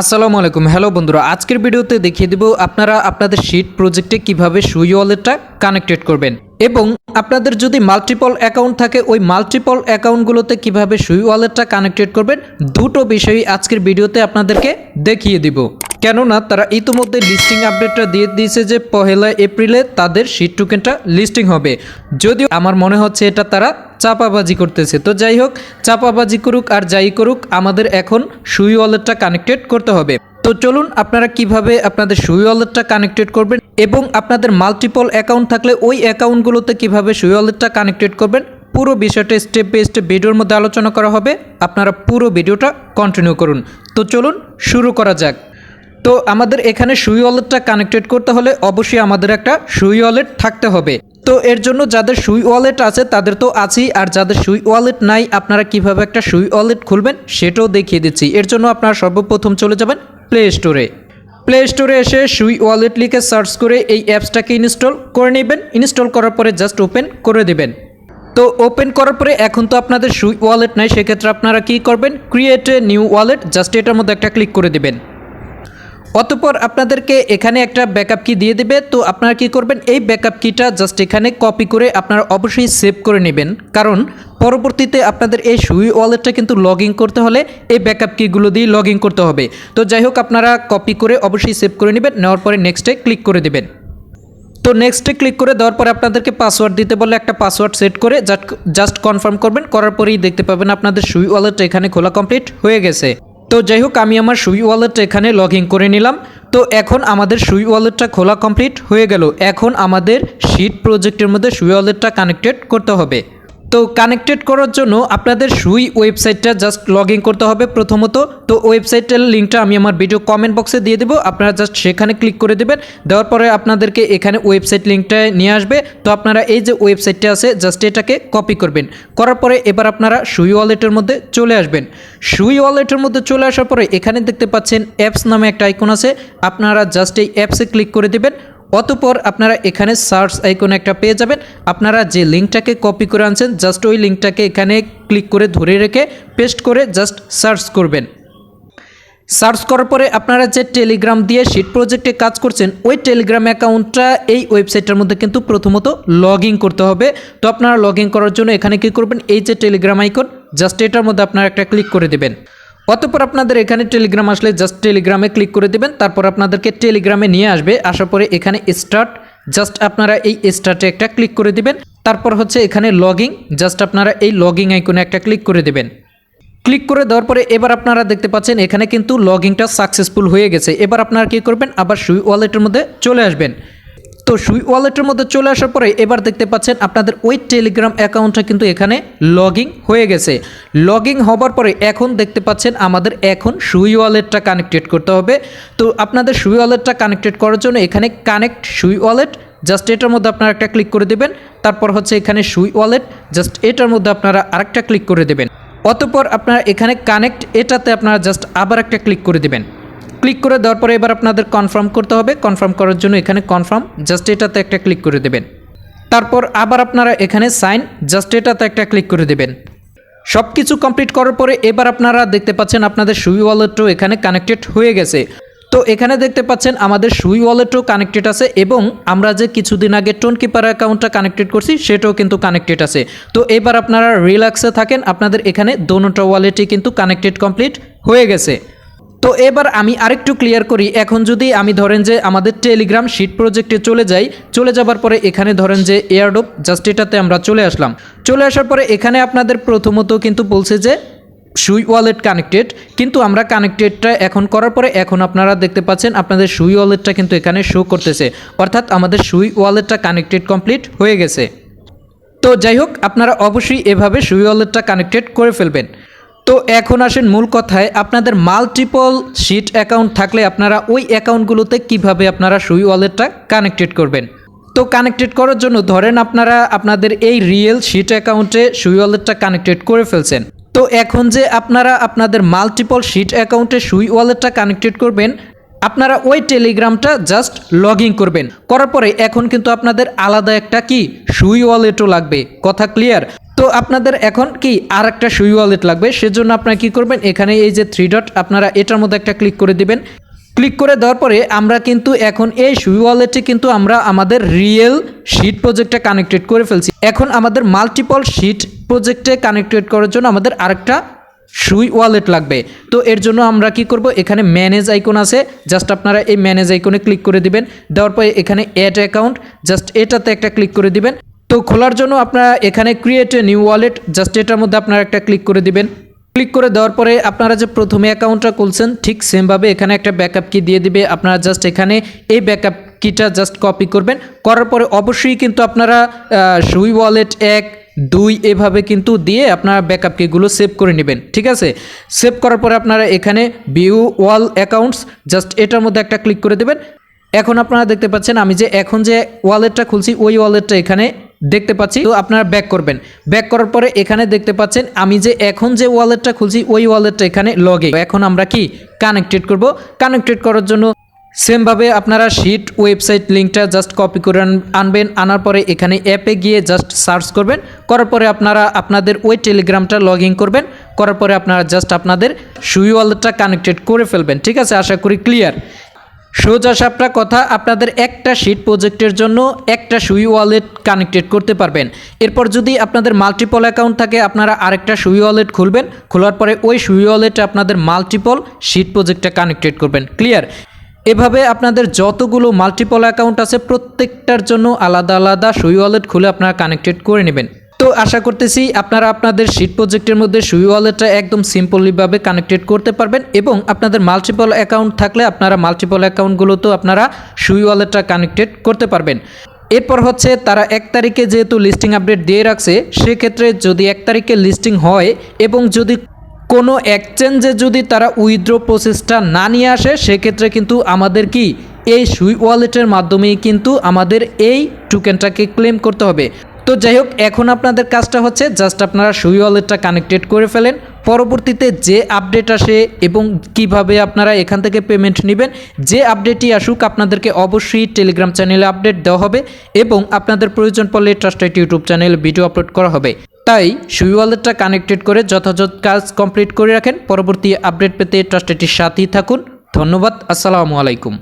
আসসালামু আলাইকুম। হ্যালো বন্ধুরা, আজকের ভিডিওতে দেখিয়ে দেব আপনারা আপনাদের শিট প্রজেক্টে কীভাবে সুই ওয়ালেটটা কানেক্টেড করবেন এবং আপনাদের যদি মাল্টিপল অ্যাকাউন্ট থাকে, ওই মাল্টিপল অ্যাকাউন্টগুলোতে কীভাবে সুই ওয়ালেটটা কানেক্টেড করবেন, দুটো বিষয়ই আজকের ভিডিওতে আপনাদেরকে দেখিয়ে দিব। কেননা তারা ইতিমধ্যে লিস্টিং আপডেটটা দিয়ে দিয়েছে যে পহেলা এপ্রিলে তাদের শিট টোকেনটা লিস্টিং হবে। যদিও আমার মনে হচ্ছে এটা তারা চাপাবাজি করতেছে। তো যাই হোক চাপাবাজি করুক আর যাই করুক, আমাদের এখন সুই ওয়ালেটটা কানেক্টেড করতে হবে। তো চলুন আপনারা কীভাবে আপনাদের সুই ওয়ালেটটা কানেক্টেড করবেন এবং আপনাদের মাল্টিপল অ্যাকাউন্ট থাকলে ওই অ্যাকাউন্টগুলোতে কীভাবে সুই ওয়ালেটটা কানেক্টেড করবেন, পুরো বিষয়টা স্টেপ বাই স্টেপ ভিডিওর মধ্যে আলোচনা করা হবে। আপনারা পুরো ভিডিওটা কন্টিনিউ করুন। তো চলুন শুরু করা যাক। তো আমাদের এখানে সুই ওয়ালেটটা কানেক্টেড করতে হলে অবশ্যই আমাদের একটা সুই ওয়ালেট থাকতে হবে। তো এর জন্য যাদের সুই ওয়ালেট আছে, তাদের তো আছেই। আর যাদের সুই ওয়ালেট নাই, আপনারা কীভাবে একটা সুই ওয়ালেট খুলবেন সেটাও দেখিয়ে দিচ্ছি। এর জন্য আপনারা সর্বপ্রথম চলে যাবেন প্লে স্টোরে প্লে স্টোরে এসে সুই ওয়ালেট লিখে সার্চ করে এই অ্যাপসটাকে ইনস্টল করে নেবেন। ইনস্টল করার পরে জাস্ট ওপেন করে দেবেন। তো ওপেন করার পরে এখন তো আপনাদের সুই ওয়ালেট নাই, সেক্ষেত্রে আপনারা কি করবেন? Create a new wallet just এটার মধ্যে একটা ক্লিক করে দিবেন। অতপর আপনাদেরকে এখানে একটা ব্যাকআপ কি দিয়ে দেবে। তো আপনারা কি করবেন? এই ব্যাকআপ কিটা জাস্ট এখানে কপি করে আপনারা অবশ্যই সেভ করে নেবেন। কারণ পরবর্তীতে আপনাদের এই সুই ওয়ালেটটা কিন্তু লগ করতে হলে এই ব্যাকআপ কিগুলো দিয়ে লগ করতে হবে। তো যাই হোক, আপনারা কপি করে অবশ্যই সেভ করে নেবেন। নেওয়ার পরে নেক্সটে ক্লিক করে দেবেন। তো নেক্সটে ক্লিক করে দেওয়ার পরে আপনাদেরকে পাসওয়ার্ড দিতে বলে একটা পাসওয়ার্ড সেট করে জাস্ট কনফার্ম করবেন। করার পরেই দেখতে পাবেন আপনাদের সুই ওয়ালেটটা এখানে খোলা কমপ্লিট হয়ে গেছে। তো যাই হোক, আমি আমার সুই ওয়ালেটটা এখানে লগ ইন করে নিলাম। তো এখন আমাদের সুই ওয়ালেটটা খোলা কমপ্লিট হয়ে গেল। এখন আমাদের শীট প্রজেক্টের মধ্যে সুই ওয়ালেটটা কানেক্টেড করতে হবে। তো কানেক্টেড করার জন্য আপনাদের সুই ওয়েবসাইটটা জাস্ট লগ করতে হবে প্রথমত। তো ওয়েবসাইটের লিঙ্কটা আমি আমার ভিডিও কমেন্ট বক্সে দিয়ে দেবো। আপনারা জাস্ট সেখানে ক্লিক করে দেবেন। দেওয়ার পরে আপনাদেরকে এখানে ওয়েবসাইট লিঙ্কটা নিয়ে আসবে। তো আপনারা এই যে ওয়েবসাইটটা আছে জাস্ট এটাকে কপি করবেন। করার পরে এবার আপনারা সুই ওয়ালেটের মধ্যে চলে আসবেন। সুই ওয়ালেটের মধ্যে চলে আসার পরে এখানে দেখতে পাচ্ছেন অ্যাপস নামে একটা আইকন আছে। আপনারা জাস্ট এই অ্যাপসে ক্লিক করে দেবেন। অতপর আপনারা এখানে সার্চ আইকন একটা পেয়ে যাবেন। আপনারা যে লিঙ্কটাকে কপি করে আনছেন জাস্ট ওই লিঙ্কটাকে এখানে ক্লিক করে ধরে রেখে পেস্ট করে জাস্ট সার্চ করবেন। সার্চ করার পরে আপনারা যে টেলিগ্রাম দিয়ে শিট প্রজেক্টে কাজ করছেন, ওই টেলিগ্রাম অ্যাকাউন্টটা এই ওয়েবসাইটের মধ্যে কিন্তু প্রথমত লগ করতে হবে। তো আপনারা লগ করার জন্য এখানে কী করবেন? এই যে টেলিগ্রাম আইকন জাস্ট এটার মধ্যে আপনারা একটা ক্লিক করে দেবেন। অতপর আপনাদের এখানে টেলিগ্রাম আসলে জাস্ট টেলিগ্রামে ক্লিক করে দেবেন, তারপর আপনাদেরকে টেলিগ্রামে নিয়ে আসবে আসার পরে এখানে স্টার্ট জাস্ট আপনারা এই স্টার্টে একটা ক্লিক করে দিবেন, তারপর হচ্ছে এখানে লগিং জাস্ট আপনারা এই লগিং আইকনে একটা ক্লিক করে দেবেন। ক্লিক করে দেওয়ার পরে এবার আপনারা দেখতে পাচ্ছেন এখানে কিন্তু লগিংটা সাকসেসফুল হয়ে গেছে, এবার আপনারা কী করবেন, আবার সুই ওয়ালেটের মধ্যে চলে আসবেন। তো সুই ওয়ালেটের মধ্যে চলে আসার পরে এবার দেখতে পাচ্ছেন আপনাদের ওই টেলিগ্রাম অ্যাকাউন্টটা কিন্তু এখানে লগিং হয়ে গেছে। লগিং হবার পরে এখন দেখতে পাচ্ছেন আমাদের এখন সুই ওয়ালেটটা কানেক্টেড করতে হবে। তো আপনাদের সুই ওয়ালেটটা কানেক্টেড করার জন্য এখানে কানেক্ট সুই ওয়ালেট, জাস্ট এটার মধ্যে আপনারা একটা ক্লিক করে দেবেন। তারপর হচ্ছে এখানে সুই ওয়ালেট, জাস্ট এটার মধ্যে আপনারা আরেকটা ক্লিক করে দেবেন। অতপর আপনারা এখানে কানেক্ট এটাতে আপনারা জাস্ট আবার একটা ক্লিক করে দেবেন। ক্লিক করে দেওয়ার পরে এবার আপনাদের কনফার্ম করতে হবে। কনফার্ম করার জন্য এখানে কনফার্ম জাস্ট এটাতে একটা ক্লিক করে দেবেন। তারপর আবার আপনারা এখানে সাইন জাস্ট এটাতে একটা ক্লিক করে দেবেন। সব কিছু কমপ্লিট করার পরে এবার আপনারা দেখতে পাচ্ছেন আপনাদের সুই ওয়ালেটও এখানে কানেক্টেড হয়ে গেছে। তো এখানে দেখতে পাচ্ছেন আমাদের সুই ওয়ালেটও কানেক্টেড আছে এবং আমরা যে কিছুদিন আগে টোন কিপার অ্যাকাউন্টটা কানেক্টেড করছি, সেটাও কিন্তু কানেক্টেড আছে। তো এবার আপনারা রিল্যাক্সে থাকেন, আপনাদের এখানে দোনোটা ওয়ালেটই কিন্তু কানেক্টেড কমপ্লিট হয়ে গেছে। তো এবার আমি আরেকটু ক্লিয়ার করি। এখন যদি আমি ধরেন যে আমাদের টেলিগ্রাম শিট প্রজেক্টে চলে যাই, চলে যাবার পরে এখানে ধরেন যে এয়ারডোপ জাস্ট এটাতে আমরা চলে আসলাম। চলে আসার পরে এখানে আপনাদের প্রথমত কিন্তু বলছে যে, সুই ওয়ালেট কানেক্টেড কিন্তু আমরা কানেক্টেডটা এখন করার পরে এখন আপনারা দেখতে পাচ্ছেন আপনাদের সুই ওয়ালেটটা কিন্তু এখানে শো করতেছে। অর্থাৎ আমাদের সুই ওয়ালেটটা কানেক্টেড কমপ্লিট হয়ে গেছে। তো যাই হোক, আপনারা অবশ্যই এভাবে সুই ওয়ালেটটা কানেক্টেড করে ফেলবেন। তো এখন আসেন মূল কথায়, আপনাদের মাল্টিপল শিট অ্যাকাউন্ট থাকলে আপনারা ওই অ্যাকাউন্টগুলোতে কীভাবে আপনারা সুই ওয়ালেটটা কানেক্টেড করবেন? তো কানেক্টেড করার জন্য ধরেন আপনারা আপনাদের এই রিয়েল শিট অ্যাকাউন্টে সুই ওয়ালেটটা কানেক্টেড করে ফেলছেন। তো এখন যে আপনারা আপনাদের মাল্টিপল শিট অ্যাকাউন্টে সুই ওয়ালেটটা কানেক্টেড করবেন আপনারা ওই টেলিগ্রামটা জাস্ট লগ ইন করবেন। করার পরে এখন কিন্তু আপনাদের আলাদা একটা কি? সুই ওয়ালেটও লাগবে। কথা ক্লিয়ার তো আপনাদের এখন কি আর একটা সুই ওয়ালেট লাগবে? সেজন্য আপনারা কি করবেন? এখানে এই যে থ্রি ডট আপনারা এটার মধ্যে একটা ক্লিক করে দিবেন। ক্লিক করে দেওয়ার পরে আমরা কিন্তু এখন এই সুই ওয়ালেটে কিন্তু আমরা আমাদের রিয়েল শিট প্রজেক্টে কানেক্টেড করে ফেলছি। এখন আমাদের মাল্টিপল শিট প্রজেক্টে কানেক্টেড করার জন্য আমাদের আরেকটা সুই ওয়ালেট লাগবে। তো এর জন্য আমরা কি করব? এখানে ম্যানেজ আইকন আছে। জাস্ট আপনারা এই ম্যানেজ আইকনে ক্লিক করে দিবেন। দেওয়ার পরে এখানে অ্যাড অ্যাকাউন্ট। জাস্ট এটাতে একটা ক্লিক করে দিবেন। তো খোলার জন্য আপনারা এখানে create a new wallet. Just এটার মধ্যে আপনারা একটা ক্লিক করে দিবেন। ক্লিক করে দেওয়ার পরে আপনারা যে প্রথমে অ্যাকাউন্টটা খুলছেন, ঠিক সেমভাবে এখানে একটা ব্যাকআপ কি দিয়ে দিবে? আপনারা জাস্ট এখানে এই ব্যাকআপ কিটা জাস্ট কপি করবেন। করার পরে অবশ্যই কিন্তু আপনারা সুই ওয়ালেট এক দুই এভাবে কিন্তু দিয়ে আপনারা ব্যাকআপ কিগুলো সেভ করে নেবেন, ঠিক আছে? সেভ করার পরে আপনারা এখানে ভিউ ওয়াল অ্যাকাউন্টস জাস্ট এটার মধ্যে একটা ক্লিক করে দেবেন। এখন আপনারা দেখতে পাচ্ছেন, আমি যে এখন যে ওয়ালেটটা খুলছি, ওই ওয়ালেটটা এখানে দেখতে পাচ্ছি, তো আপনারা ব্যাক করবেন। ব্যাক করার পরে এখানে দেখতে পাচ্ছেন, আমি যে এখন যে ওয়ালেটটা খুলছি, ওই ওয়ালেটটা এখানে লগে এখন আমরা কি? কানেক্টেড করব। কানেক্টেড করার জন্য সেমভাবে আপনারা শিট ওয়েবসাইট লিঙ্কটা জাস্ট কপি করে আন- আনবেন, আনার পরে এখানে অ্যাপে গিয়ে জাস্ট সার্চ করবেন, করার পরে আপনারা আপনাদের ওই টেলিগ্রামটা লগ ইন করবেন, করার পরে আপনারা জাস্ট আপনাদের সুই ওয়ালেটটা কানেক্টেড করে ফেলবেন, ঠিক আছে? আশা করি ক্লিয়ার সোজা সাপটা কথা, আপনাদের একটা শিট প্রজেক্টের জন্য একটা সুই ওয়ালেট কানেক্টেড করতে পারবেন। এরপর যদি আপনাদের মাল্টিপল অ্যাকাউন্ট থাকে, আপনারা আরেকটা সুই ওয়ালেট খুলবেন, খোলার পরে ওই সুই ওয়ালেটে আপনাদের মাল্টিপল শিট প্রজেক্টটা কানেক্টেড করবেন ক্লিয়ার এভাবে আপনাদের যতগুলো মাল্টিপল অ্যাকাউন্ট আছে প্রত্যেকটার জন্য আলাদা আলাদা সুই ওয়ালেট খুলে আপনারা কানেক্টেড করে নেবেন। তো আশা করতেছি আপনারা আপনাদের শিট প্রজেক্টের মধ্যে সুই ওয়ালেটটা একদম সিম্পলিভাবে কানেক্টেড করতে পারবেন এবং আপনাদের মাল্টিপল অ্যাকাউন্ট থাকলে আপনারা মাল্টিপল অ্যাকাউন্টগুলোতেও আপনারা সুই ওয়ালেটটা কানেক্টেড করতে পারবেন। এরপর হচ্ছে তারা এক তারিখে যেহেতু লিস্টিং আপডেট দিয়ে রাখছে, সেক্ষেত্রে যদি এক তারিখে লিস্টিং হয় এবং যদি কোনো এক্সচেঞ্জে যদি তারা উইথড্র প্রসেসটা না নিয়ে আসে, সেক্ষেত্রে কিন্তু আমাদের কি? এই সুই ওয়ালেটের মাধ্যমেই কিন্তু আমাদের এই টোকেনটাকে ক্লেম করতে হবে। তো যাই হোক, এখন আপনাদের কাজটা হচ্ছে জাস্ট আপনারা সুই ওয়ালেটটা কানেক্টেড করে ফেলেন। পরবর্তীতে যে আপডেট আসে এবং কীভাবে আপনারা এখান থেকে পেমেন্ট নেবেন, যে আপডেটই আসুক, আপনাদেরকে অবশ্যই টেলিগ্রাম চ্যানেলে আপডেট দেওয়া হবে এবং আপনাদের প্রয়োজন পড়লে ট্রাস্টেড ইউটিউব চ্যানেলে ভিডিও আপলোড করা হবে। তাই সুই ওয়ালেটটা কানেক্টেড করে যথাযথ কাজ কমপ্লিট করে রাখেন। পরবর্তী আপডেট পেতে ট্রাস্টেটির সাথেই থাকুন। ধন্যবাদ। আসসালামু আলাইকুম।